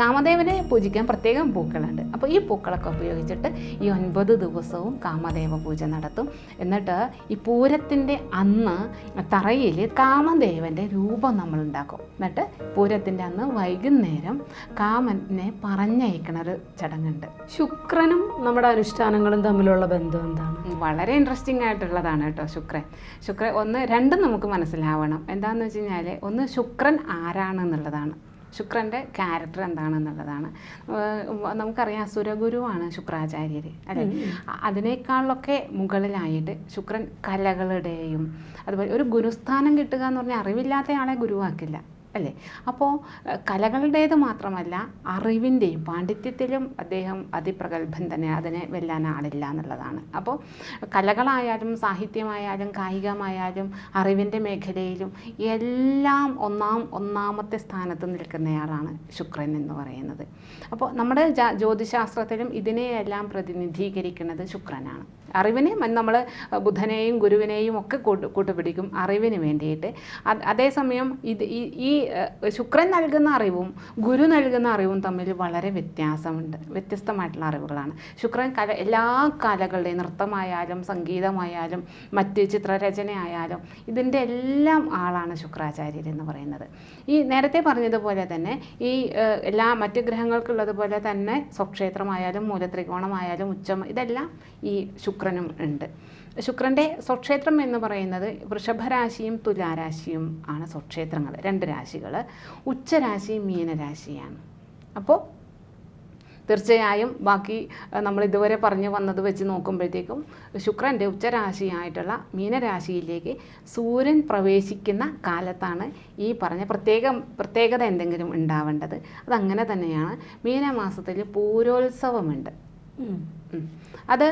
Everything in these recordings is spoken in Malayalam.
കാമദേവനെ പൂജിക്കാൻ പ്രത്യേകം പൂക്കളുണ്ട്. അപ്പോൾ ഈ പൂക്കളൊക്കെ ഉപയോഗിച്ചിട്ട് ഈ ഒൻപത് ദിവസവും കാമദേവ പൂജ നടത്തും. എന്നിട്ട് ഈ പൂരത്തിന്റെ അന്ന് തറയിൽ കാമദേവന്റെ രൂപം നമ്മൾ ഉണ്ടാക്കും എന്നിട്ട് പൂരത്തിന്റെ അന്ന് വൈകുന്നേരം കാമനെ പറഞ്ഞയക്കണ ഒരു ചടങ്ങുണ്ട്. ശുക്രനും നമ്മുടെ അനുഷ്ഠാനങ്ങളും തമ്മിലുള്ള ബന്ധം എന്താണ്? വളരെ ഇൻട്രസ്റ്റിംഗ് ആയിട്ടുള്ളതാണ് കേട്ടോ ശുക്രൻ. ശുക്രൻ ഒന്ന് രണ്ടും നമുക്ക് മനസ്സിലാവണം. എന്താണെന്ന് വെച്ച് കഴിഞ്ഞാൽ ഒന്ന് ശുക്രൻ ആരാണെന്നുള്ളതാണ്. ശുക്രന്റെ ക്യാരക്ടർ എന്താണെന്നുള്ളതാണ്. നമുക്കറിയാം അസുരഗുരുവാണ് ശുക്രാചാര്യർ അല്ലേ? അതിനേക്കാളൊക്കെ മുകളിലായിട്ട് ശുക്രൻ കലകളുടെയും അതുപോലെ ഒരു ഗുരുസ്ഥാനം കിട്ടുക എന്ന് പറഞ്ഞാൽ അറിവില്ലാത്തയാളെ ഗുരുവാക്കില്ല. അല്ലേ? അപ്പോൾ കലകളുടേത് മാത്രമല്ല അറിവിന്റെയും പാണ്ഡിത്യത്തിലും അദ്ദേഹം അതിപ്രഗത്ഭൻ തന്നെ. അതിനെ വെല്ലാൻ ആളില്ല എന്നുള്ളതാണ്. അപ്പോൾ കലകളായാലും സാഹിത്യമായാലും കായികമായാലും അറിവിന്റെ മേഖലയിലും എല്ലാം ഒന്നാം ഒന്നാമത്തെ സ്ഥാനത്ത് നിൽക്കുന്നയാളാണ് ശുക്രൻ എന്ന് പറയുന്നത്. അപ്പോൾ നമ്മുടെ ജ്യോതിശാസ്ത്രത്തിലും ഇതിനെയെല്ലാം പ്രതിനിധീകരിക്കുന്നത് ശുക്രനാണ്. അറിവിനെ നമ്മൾ ബുധനെയും ഗുരുവിനെയും ഒക്കെ കൂട്ട് കൂട്ടുപിടിക്കും അറിവിന് വേണ്ടിയിട്ട്. അതേസമയം ഇത് ഈ ശുക്രൻ നൽകുന്ന അറിവും ഗുരു നൽകുന്ന അറിവും തമ്മിൽ വളരെ വ്യത്യാസമുണ്ട്. വ്യത്യസ്തമായിട്ടുള്ള അറിവുകളാണ്. ശുക്രൻ കല എല്ലാ കലകളുടെയും നൃത്തമായാലും സംഗീതമായാലും മറ്റ് ചിത്രരചനയായാലും ഇതിന്റെ എല്ലാം ആളാണ് ശുക്രാചാര്യർ എന്ന് പറയുന്നത്. ഈ നേരത്തെ പറഞ്ഞതുപോലെ തന്നെ ഈ എല്ലാ മറ്റ് ഗ്രഹങ്ങൾക്കുള്ളതുപോലെ തന്നെ സ്വക്ഷേത്രമായാലും മൂലത്രികോണമായാലും ഉച്ചം ഇതെല്ലാം ഈ ശുക്രനും ഉണ്ട്. ശുക്രന്റെ സ്വക്ഷേത്രം എന്ന് പറയുന്നത് വൃഷഭരാശിയും തുലാരാശിയും ആണ് സ്വക്ഷേത്രങ്ങൾ രണ്ട് രാശികൾ ഉച്ചരാശി മീനരാശിയാണ് അപ്പോൾ തീർച്ചയായും ബാക്കി നമ്മൾ ഇതുവരെ പറഞ്ഞു വന്നത് വെച്ച് നോക്കുമ്പോഴത്തേക്കും ശുക്രന്റെ ഉച്ചരാശിയായിട്ടുള്ള മീനരാശിയിലേക്ക് സൂര്യൻ പ്രവേശിക്കുന്ന കാലത്താണ് ഈ പറഞ്ഞ പ്രത്യേക പ്രത്യേകത എന്തെങ്കിലും ഉണ്ടാവേണ്ടത് അതങ്ങനെ തന്നെയാണ് മീനമാസത്തിൽ പൂരോത്സവമുണ്ട്. അത്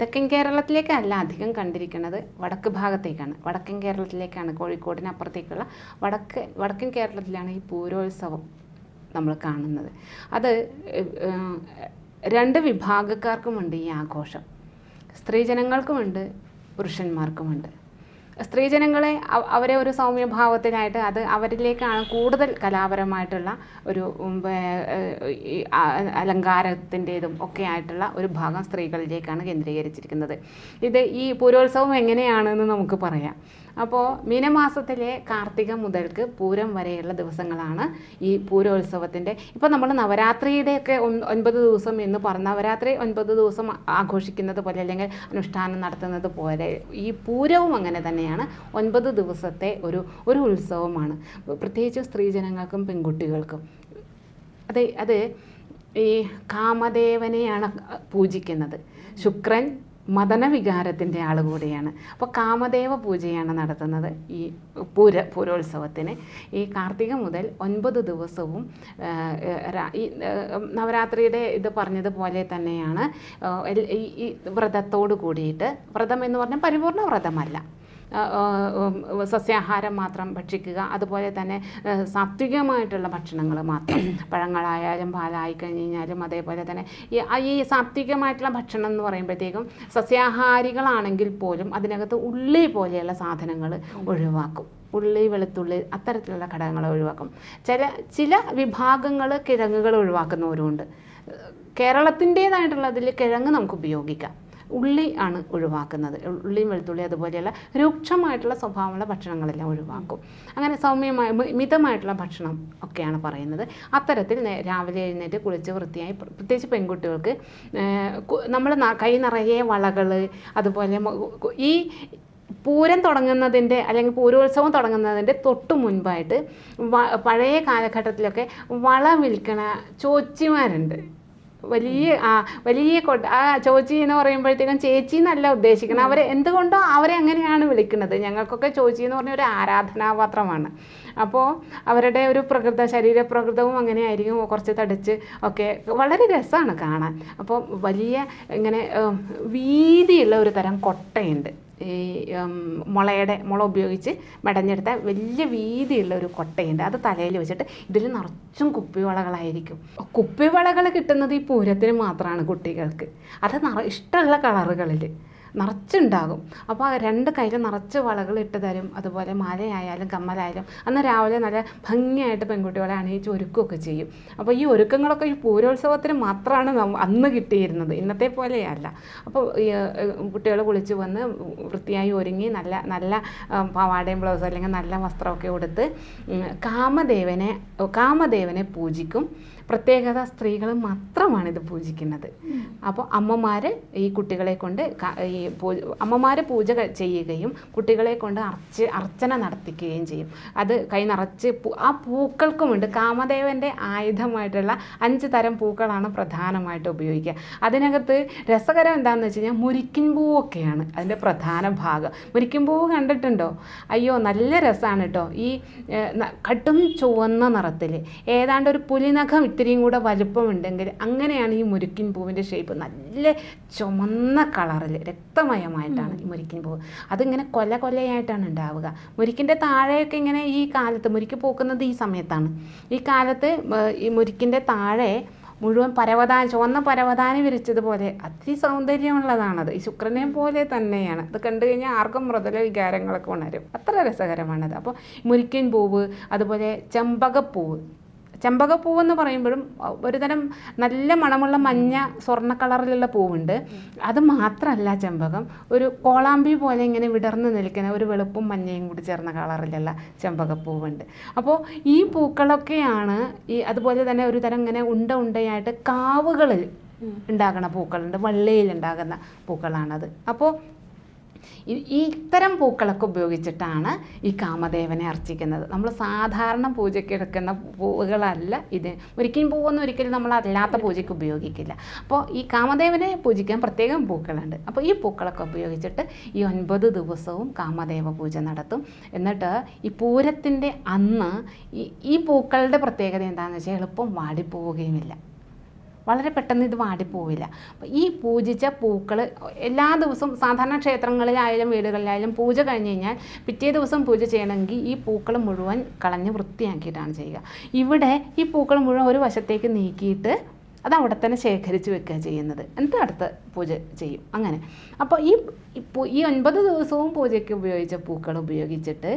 തെക്കൻ കേരളത്തിലേക്കല്ല അധികം കണ്ടിരിക്കുന്നത് വടക്ക് ഭാഗത്തേക്കാണ്. വടക്കൻ കേരളത്തിലേക്കാണ് കോഴിക്കോടിനപ്പുറത്തേക്കുള്ള വടക്ക് വടക്കൻ കേരളത്തിലാണ് ഈ പൂരോത്സവം നമ്മൾ കാണുന്നത്. അത് രണ്ട് വിഭാഗക്കാർക്കുമുണ്ട് ഈ ആഘോഷം. സ്ത്രീജനങ്ങൾക്കുമുണ്ട് പുരുഷന്മാർക്കുമുണ്ട്. സ്ത്രീജനങ്ങളെ അവ- അവരെ ഒരു സൗമ്യഭാവത്തിനായിട്ട് അത് അവരിലേക്കാണ് കൂടുതൽ കലാപരമായിട്ടുള്ള ഒരു അലങ്കാരത്തിന്റെതും ഒക്കെ ആയിട്ടുള്ള ഒരു ഭാഗം സ്ത്രീകളിലേക്കാണ് കേന്ദ്രീകരിച്ചിരിക്കുന്നത്. ഇത് ഈ പൂരോത്സവം എങ്ങനെയാണെന്ന് നമുക്ക് പറയാം. അപ്പോൾ മീനമാസത്തിലെ കാർത്തിക മുതൽക്ക് പൂരം വരെയുള്ള ദിവസങ്ങളാണ് ഈ പൂരോത്സവത്തിന്റെ. ഇപ്പോൾ നമ്മൾ നവരാത്രിയുടെയൊക്കെ ഒൻപത് ദിവസം എന്ന് പറഞ്ഞ നവരാത്രി ഒൻപത് ദിവസം ആഘോഷിക്കുന്നത് പോലെ അല്ലെങ്കിൽ അനുഷ്ഠാനം നടത്തുന്നത് പോലെ ഈ പൂരവും അങ്ങനെ തന്നെയാണ്. ഒൻപത് ദിവസത്തെ ഒരു ഒരു ഉത്സവമാണ്. പ്രത്യേകിച്ച് സ്ത്രീജനങ്ങൾക്കും പെൺകുട്ടികൾക്കും. അത് അത് ഈ കാമദേവനെയാണ് പൂജിക്കുന്നത്. ശുക്രൻ മദനവികാരത്തിന്റെ ആൾ കൂടിയാണ് അപ്പോൾ കാമദേവ പൂജയാണ് നടത്തുന്നത് ഈ പൂര പൂരോത്സവത്തിന്. ഈ കാർത്തിക മുതൽ ഒൻപത് ദിവസവും ഈ നവരാത്രിയുടെ ഇത് പറഞ്ഞതുപോലെ തന്നെയാണ് ഈ വ്രതത്തോടു കൂടിയിട്ട് വ്രതം എന്ന് പറഞ്ഞാൽ പരിപൂർണ വ്രതമല്ല. സസ്യാഹാരം മാത്രം ഭക്ഷിക്കുക. അതുപോലെ തന്നെ സാത്വികമായിട്ടുള്ള ഭക്ഷണങ്ങൾ മാത്രം. പഴങ്ങളായാലും പാലായി കഴിഞ്ഞ് കഴിഞ്ഞാലും അതേപോലെ തന്നെ ഈ ഈ സാത്വികമായിട്ടുള്ള ഭക്ഷണം എന്ന് പറയുമ്പോഴത്തേക്കും സസ്യാഹാരികളാണെങ്കിൽ പോലും അതിനകത്ത് ഉള്ളി പോലെയുള്ള സാധനങ്ങൾ ഒഴിവാക്കും. ഉള്ളി വെളുത്തുള്ളി അത്തരത്തിലുള്ള ഘടകങ്ങൾ ഒഴിവാക്കും. ചില ചില വിഭാഗങ്ങൾ കിഴങ്ങുകൾ ഒഴിവാക്കുന്നവരുമുണ്ട്. കേരളത്തിന്റേതായിട്ടുള്ളതിൽ കിഴങ്ങ് നമുക്ക് ഉപയോഗിക്കാം. ഉള്ളി ആണ് ഒഴിവാക്കുന്നത്. ഉള്ളിയും വെളുത്തുള്ളി അതുപോലെയുള്ള രൂക്ഷമായിട്ടുള്ള സ്വഭാവമുള്ള ഭക്ഷണങ്ങളെല്ലാം ഒഴിവാക്കും. അങ്ങനെ സൗമ്യമായ മിതമായിട്ടുള്ള ഭക്ഷണം ഒക്കെയാണ് പറയുന്നത്. അത്തരത്തിൽ രാവിലെ എഴുന്നേറ്റ് കുളിച്ച് വൃത്തിയായി പ്ര- പ്രത്യേകിച്ച് പെൺകുട്ടികൾക്ക് നമ്മൾ കൈ നിറയെ വളകൾ അതുപോലെ ഈ പൂരം തുടങ്ങുന്നതിന്റെ അല്ലെങ്കിൽ പൂരോത്സവം തുടങ്ങുന്നതിന്റെ തൊട്ട് മുൻപായിട്ട് പഴയ കാലഘട്ടത്തിലൊക്കെ വള വിൽക്കണ ചോച്ചിമാരുണ്ട്. വലിയ ആ വലിയ കൊട്ട ആ ചോച്ചി എന്ന് പറയുമ്പോഴത്തേക്കും ചേച്ചി എന്നല്ല ഉദ്ദേശിക്കണം അവരെ എന്തുകൊണ്ടോ അവരെ അങ്ങനെയാണ് വിളിക്കുന്നത്. ഞങ്ങൾക്കൊക്കെ ചോച്ചി എന്ന് പറഞ്ഞ ഒരു ആരാധനാപാത്രമാണ് അപ്പോൾ അവരുടെ ഒരു പ്രകൃത ശരീരപ്രകൃതവും അങ്ങനെ ആയിരിക്കും കുറച്ച് തടിച്ച് ഒക്കെ വളരെ രസമാണ് കാണാൻ. അപ്പോൾ വലിയ ഇങ്ങനെ വീതിയുള്ള ഒരു തരം കൊട്ടയുണ്ട്. ഈ മുളയുടെ മുള ഉപയോഗിച്ച് മെടഞ്ഞെടുത്ത വലിയ വീതിയുള്ള ഒരു കൊട്ടയുണ്ട്. അത് തലയിൽ വെച്ചിട്ട് ഇതിൽ നിറച്ചും കുപ്പിവളകളായിരിക്കും. കുപ്പിവളകൾ കിട്ടുന്നത് ഈ പൂരത്തിന് മാത്രമാണ് കുട്ടികൾക്ക്. അത് നിറ ഇഷ്ടമുള്ള കളറുകളിൽ നിറച്ചുണ്ടാകും. അപ്പോൾ ആ രണ്ട് കയ്യിൽ നിറച്ച് വളകൾ ഇട്ട് തരും. അതുപോലെ മാലയായാലും കമ്മലായാലും. അന്ന് രാവിലെ നല്ല ഭംഗിയായിട്ട് പെൺകുട്ടികളെ അണിയിച്ച് ഒരുക്കുകയൊക്കെ ചെയ്യും. അപ്പോൾ ഈ ഒരുക്കങ്ങളൊക്കെ ഈ പൂരോത്സവത്തിന് മാത്രമാണ് അന്ന് കിട്ടിയിരുന്നത്. ഇന്നത്തെ പോലെയല്ല. അപ്പോൾ കുട്ടികൾ കുളിച്ച് വന്ന് വൃത്തിയായി ഒരുങ്ങി നല്ല നല്ല പാവാടയും ബ്ലൗസും അല്ലെങ്കിൽ നല്ല വസ്ത്രമൊക്കെ ഉടുത്ത് കാമദേവനെ കാമദേവനെ പൂജിക്കും. പ്രത്യേകത സ്ത്രീകൾ മാത്രമാണ് ഇത് പൂജിക്കുന്നത്. അപ്പോൾ അമ്മമാർ ഈ കുട്ടികളെ കൊണ്ട് ഈ പൂ അമ്മമാർ പൂജ ചെയ്യുകയും കുട്ടികളെ കൊണ്ട് അർച്ച അർച്ചന നടത്തിക്കുകയും ചെയ്യും. അത് കൈ നിറച്ച് ആ പൂക്കൾക്കുമുണ്ട് കാമദേവന്റെ ആയുധമായിട്ടുള്ള അഞ്ച് തരം പൂക്കളാണ് പ്രധാനമായിട്ട് ഉപയോഗിക്കുക. അതിനകത്ത് രസകരം എന്താണെന്ന് വെച്ച് കഴിഞ്ഞാൽ മുരിക്കിൻ പൂവൊക്കെയാണ് അതിന്റെ പ്രധാന ഭാഗം. മുരിക്കിൻ പൂവ് കണ്ടിട്ടുണ്ടോ? അയ്യോ നല്ല രസമാണ് കേട്ടോ ഈ കട്ടും ചുവന്ന നിറത്തിൽ ഏതാണ്ട് ഒരു പുലിനഖം ഇത്തിരിയും കൂടെ വലുപ്പമുണ്ടെങ്കിൽ അങ്ങനെയാണ് ഈ മുരുക്കിൻ പൂവിന്റെ ഷേപ്പ് നല്ല ചുമന്ന കളറിൽ രക്തമയമായിട്ടാണ് ഈ മുരിക്കിൻ പൂവ്. അതിങ്ങനെ കൊല കൊലയായിട്ടാണ് ഉണ്ടാവുക. മുരിക്കിന്റെ താഴെയൊക്കെ ഇങ്ങനെ ഈ കാലത്ത് മുരിക്ക് പൂക്കുന്നത് ഈ സമയത്താണ്. ഈ കാലത്ത് ഈ മുരിക്കിന്റെ താഴെ മുഴുവൻ പരവതാനി ചുവന്ന പരവതാനി വിരിച്ചതുപോലെ അതിസൗന്ദര്യമുള്ളതാണത്. ഈ ശുക്രനെ പോലെ തന്നെയാണ്. അത് കണ്ടു കഴിഞ്ഞാൽ ആർക്കും മൃദുല വികാരങ്ങളൊക്കെ ഉണരും. അത്ര രസകരമാണത്. അപ്പോൾ മുരിക്കൻ പൂവ് അതുപോലെ ചെമ്പകപ്പൂവ് ചെമ്പകപ്പൂവ് എന്ന് പറയുമ്പോഴും ഒരുതരം നല്ല മണമുള്ള മഞ്ഞ സ്വർണ കളറിലുള്ള പൂവുണ്ട്. അത് മാത്രമല്ല ചെമ്പകം. ഒരു കോളാമ്പി പോലെ ഇങ്ങനെ വിടർന്ന് നിൽക്കുന്ന ഒരു വെളുപ്പും മഞ്ഞയും കൂടി ചേർന്ന കളറിലുള്ള ചെമ്പകപ്പൂവുണ്ട്. അപ്പോൾ ഈ പൂക്കളൊക്കെയാണ് ഈ അതുപോലെ തന്നെ ഒരു തരം ഇങ്ങനെ ഉണ്ട ഉണ്ടയായിട്ട് കാവുകളിൽ ഉണ്ടാകുന്ന പൂക്കളുണ്ട്. വള്ളിയിൽ ഉണ്ടാകുന്ന പൂക്കളാണത്. അപ്പോൾ ഈ- ഇത്തരം പൂക്കളൊക്കെ ഉപയോഗിച്ചിട്ടാണ് ഈ കാമദേവനെ അർച്ചിക്കുന്നത്. നമ്മൾ സാധാരണ പൂജയ്ക്ക് എടുക്കുന്ന പൂവുകളല്ല ഇത്. ഒരിക്കലും പൂവൊന്നും ഒരിക്കലും നമ്മൾ അല്ലാത്ത പൂജയ്ക്ക് ഉപയോഗിക്കില്ല. അപ്പോൾ ഈ കാമദേവനെ പൂജിക്കാൻ പ്രത്യേകം പൂക്കളുണ്ട്. അപ്പോൾ ഈ പൂക്കളൊക്കെ ഉപയോഗിച്ചിട്ട് ഈ ഒൻപത് ദിവസവും കാമദേവ പൂജ നടത്തും. എന്നിട്ട് ഈ പൂരത്തിന്റെ അന്ന് ഈ പൂക്കളുടെ പ്രത്യേകത എന്താണെന്ന് വെച്ചാൽ എളുപ്പം വാടിപ്പോവുകയുമില്ല. വളരെ പെട്ടെന്ന് ഇത് വാടിപ്പോവില്ല. അപ്പോൾ ഈ പൂജിച്ച പൂക്കൾ എല്ലാ ദിവസവും സാധാരണ ക്ഷേത്രങ്ങളിലായാലും വീടുകളിലായാലും പൂജ കഴിഞ്ഞ് കഴിഞ്ഞാൽ പിറ്റേ ദിവസം പൂജ ചെയ്യണമെങ്കിൽ ഈ പൂക്കൾ മുഴുവൻ കളഞ്ഞ് വൃത്തിയാക്കിയിട്ടാണ് ചെയ്യുക. ഇവിടെ ഈ പൂക്കൾ മുഴുവൻ ഒരു വശത്തേക്ക് നീക്കിയിട്ട് അത് അവിടെ തന്നെ ശേഖരിച്ച് വെക്കുക ചെയ്യുന്നത്. എന്നിട്ട് അടുത്ത പൂജ ചെയ്യും. അങ്ങനെ. അപ്പോൾ ഈ ഈ ഒൻപത് ദിവസവും പൂജയ്ക്ക് ഉപയോഗിച്ച പൂക്കൾ ഉപയോഗിച്ചിട്ട്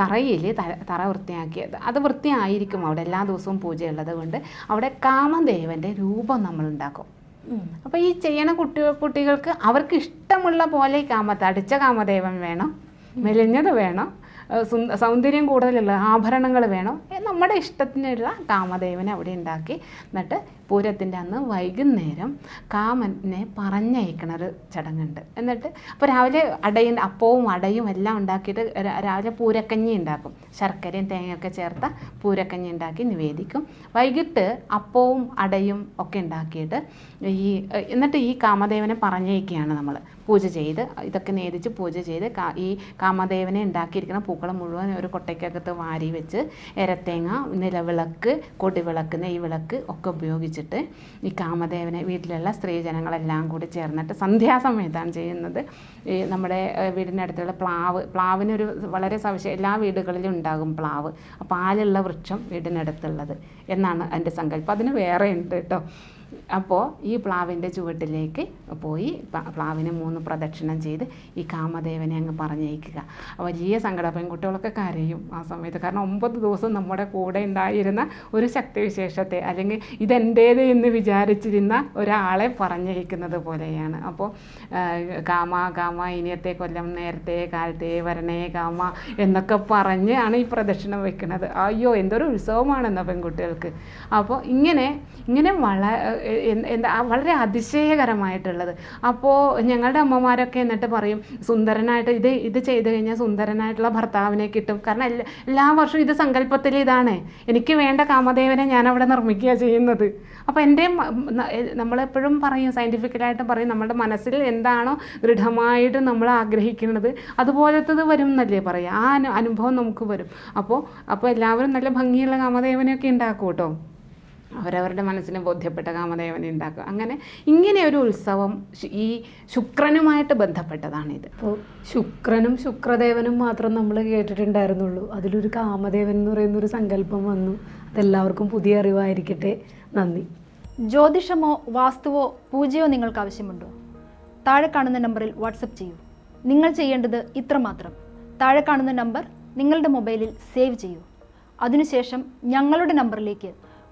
തറയിൽ തറ വൃത്തിയാക്കിയത് അത് വൃത്തിയായിരിക്കും അവിടെ എല്ലാ ദിവസവും പൂജയുള്ളത് കൊണ്ട് അവിടെ കാമദേവന്റെ രൂപം നമ്മൾ ഉണ്ടാക്കും. അപ്പോൾ ഈ ചെയ്യണ കുട്ടി കുട്ടികൾക്ക് അവർക്ക് ഇഷ്ടമുള്ള പോലെ ഈ അടിച്ച കാമദേവൻ വേണം മെലിഞ്ഞത് വേണം സൗന്ദര്യം കൂടുതലുള്ള ആഭരണങ്ങൾ വേണം നമ്മുടെ ഇഷ്ടത്തിനുള്ള കാമദേവനെ അവിടെ ഉണ്ടാക്കി. എന്നിട്ട് പൂരത്തിന്റെ അന്ന് വൈകുന്നേരം കാമനെ പറഞ്ഞയക്കണ ഒരു ചടങ്ങുണ്ട്. എന്നിട്ട് അപ്പോൾ രാവിലെ അടയും അപ്പവും അടയും എല്ലാം ഉണ്ടാക്കിയിട്ട് രാവിലെ പൂരക്കഞ്ഞി ഉണ്ടാക്കും. ശർക്കരയും തേങ്ങയൊക്കെ ചേർത്ത പൂരക്കഞ്ഞി ഉണ്ടാക്കി നിവേദിക്കും. വൈകിട്ട് അപ്പവും അടയും ഒക്കെ ഉണ്ടാക്കിയിട്ട് ഈ എന്നിട്ട് ഈ കാമദേവനെ പറഞ്ഞയക്കുകയാണ് നമ്മൾ. പൂജ ചെയ്ത് ഇതൊക്കെ നേദിച്ച് പൂജ ചെയ്ത് ഈ കാമദേവനെ ഉണ്ടാക്കിയിരിക്കുന്ന പൂക്കൾ മുഴുവൻ ഒരു കൊട്ടയ്ക്കകത്ത് വാരി വെച്ച് എരത്തേങ്ങ നിലവിളക്ക് കൊടിവിളക്ക് നെയ്വിളക്ക് ഒക്കെ ഉപയോഗിച്ചിട്ട് ഈ കാമദേവനെ വീട്ടിലുള്ള സ്ത്രീജനങ്ങളെല്ലാം കൂടി ചേർന്നിട്ട് സന്ധ്യാസമയത്താണ് ചെയ്യുന്നത്. ഈ നമ്മുടെ വീടിനടുത്തുള്ള പ്ലാവ് പ്ലാവിനൊരു വളരെ സവിശേഷ എല്ലാ വീടുകളിലും ഉണ്ടാകും പ്ലാവ്. ആ പാലുള്ള വൃക്ഷം വീടിനടുത്തുള്ളത് എന്നാണ് എന്റെ സങ്കല്പം. അതിന് വേറെ ഉണ്ട് കേട്ടോ അപ്പോൾ ഈ പ്ലാവിന്റെ ചുവട്ടിലേക്ക് പോയി പ്ലാവിന് മൂന്ന് പ്രദക്ഷിണം ചെയ്ത് ഈ കാമദേവനെ അങ്ങ് പറഞ്ഞയക്കുക. വലിയ സങ്കടം. പെൺകുട്ടികളൊക്കെ കരയും ആ സമയത്ത്. കാരണം ഒമ്പത് ദിവസം നമ്മുടെ കൂടെ ഉണ്ടായിരുന്ന ഒരു ശക്തിവിശേഷത്തെ അല്ലെങ്കിൽ ഇതെന്റേത് എന്ന് വിചാരിച്ചിരുന്ന ഒരാളെ പറഞ്ഞയക്കുന്നത് പോലെയാണ്. അപ്പോൾ കാമ കാമ ഇനിയത്തെ കൊല്ലം നേരത്തെ കാലത്തെ വരണേ കാമ എന്നൊക്കെ പറഞ്ഞാണ് ഈ പ്രദക്ഷിണം വെക്കുന്നത് അയ്യോ എന്തൊരു ഉത്സവമാണെന്നോ പെൺകുട്ടികൾക്ക്. അപ്പോൾ ഇങ്ങനെ ഇങ്ങനെ വള എന്താ വളരെ അതിശയകരമായിട്ടുള്ളത്. അപ്പോൾ ഞങ്ങളുടെ അമ്മമാരൊക്കെ എന്നിട്ട് പറയും സുന്ദരനായിട്ട് ഇത് ഇത് ചെയ്ത് കഴിഞ്ഞാൽ സുന്ദരനായിട്ടുള്ള ഭർത്താവിനെ കിട്ടും. കാരണം എല്ലാ എല്ലാ വർഷവും ഇത് സങ്കല്പത്തിൽ ഇതാണ്. എനിക്ക് വേണ്ട കാമദേവനെ ഞാൻ അവിടെ നിർമ്മിക്കുക ചെയ്യുന്നത്. അപ്പോൾ എന്റെ നമ്മളെപ്പോഴും പറയും സയന്റിഫിക്കലായിട്ട് പറയും നമ്മുടെ മനസ്സിൽ എന്താണോ ദൃഢമായിട്ട് നമ്മൾ ആഗ്രഹിക്കുന്നത് അതുപോലത്തത് വരും എന്നല്ലേ പറയുക. ആ അനുഭവം നമുക്ക് വരും. അപ്പോൾ അപ്പോൾ എല്ലാവരും നല്ല ഭംഗിയുള്ള കാമദേവനെയൊക്കെ ഉണ്ടാക്കും കേട്ടോ അവരവരുടെ മനസ്സിനെ ബോധ്യപ്പെട്ട കാമദേവനെ ഉണ്ടാക്കുക. അങ്ങനെ ഇങ്ങനെ ഒരു ഉത്സവം ഈ ശുക്രനുമായിട്ട് ബന്ധപ്പെട്ടതാണിത്. അപ്പോൾ ശുക്രനും ശുക്രദേവനും മാത്രം നമ്മൾ കേട്ടിട്ടുണ്ടായിരുന്നുള്ളൂ. അതിലൊരു കാമദേവൻ എന്ന് പറയുന്ന ഒരു സങ്കല്പം വന്നു. അതെല്ലാവർക്കും പുതിയ അറിവായിരിക്കട്ടെ. നന്ദി. ജ്യോതിഷമോ വാസ്തുവോ പൂജയോ നിങ്ങൾക്ക് ആവശ്യമുണ്ടോ? താഴെ കാണുന്ന നമ്പറിൽ വാട്സപ്പ് ചെയ്യൂ. നിങ്ങൾ ചെയ്യേണ്ടത് ഇത്രമാത്രം താഴെ കാണുന്ന നമ്പർ നിങ്ങളുടെ മൊബൈലിൽ സേവ് ചെയ്യൂ. അതിനുശേഷം ഞങ്ങളുടെ നമ്പറിലേക്ക്